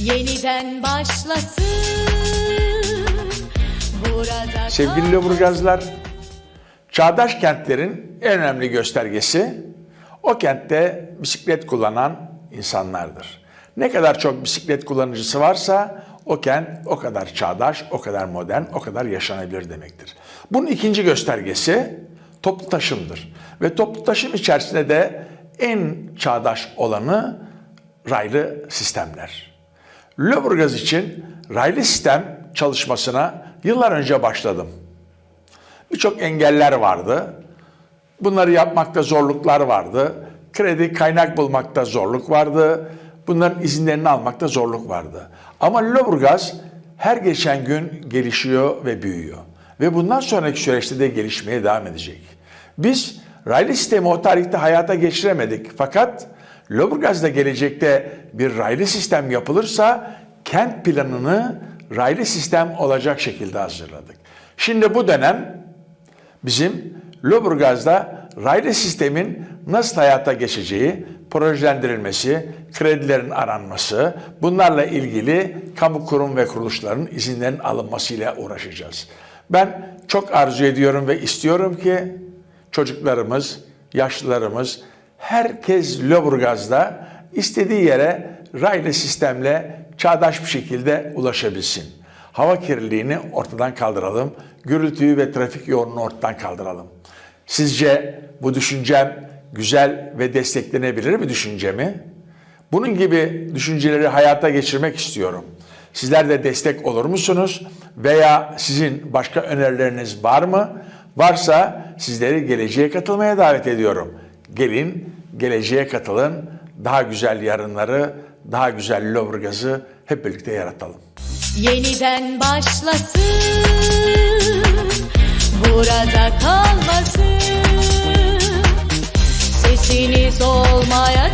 yeniden başlasın. Burada Sevgili Lüleburgazlılar, çağdaş kentlerin en önemli göstergesi o kentte bisiklet kullanan insanlardır. Ne kadar çok bisiklet kullanıcısı varsa o kent o kadar çağdaş, o kadar modern, o kadar yaşanabilir demektir. Bunun ikinci göstergesi toplu taşımdır. Ve toplu taşım içerisinde de en çağdaş olanı raylı sistemler. Lüleburgaz için raylı sistem çalışmasına yıllar önce başladım. Birçok engeller vardı. Bunları yapmakta zorluklar vardı. Kredi kaynak bulmakta zorluk vardı. Bunların izinlerini almakta zorluk vardı. Ama Lüleburgaz her geçen gün gelişiyor ve büyüyor. Ve bundan sonraki süreçte de gelişmeye devam edecek. Biz raylı sistemi o tarihte hayata geçiremedik. Fakat Lüleburgaz'da gelecekte bir raylı sistem yapılırsa kent planını raylı sistem olacak şekilde hazırladık. Şimdi bu dönem bizim Lüleburgaz'da raylı sistemin nasıl hayata geçeceği, projelendirilmesi, kredilerin aranması, bunlarla ilgili kamu kurum ve kuruluşların izinlerin alınmasıyla uğraşacağız. Ben çok arzu ediyorum ve istiyorum ki çocuklarımız, yaşlılarımız, herkes Lüleburgaz'da istediği yere raylı sistemle çağdaş bir şekilde ulaşabilsin. Hava kirliliğini ortadan kaldıralım, gürültüyü ve trafik yoğunluğunu ortadan kaldıralım. Sizce bu düşüncem güzel ve desteklenebilir bir düşünce mi? Bunun gibi düşünceleri hayata geçirmek istiyorum. Sizler de destek olur musunuz? Veya sizin başka önerileriniz var mı? Varsa sizleri geleceğe katılmaya davet ediyorum. Gelin, geleceğe katılın. Daha güzel yarınları, daha güzel Lüleburgaz'ı hep birlikte yaratalım. Yeniden başlasın, burada kalmasın, sesiniz olmaya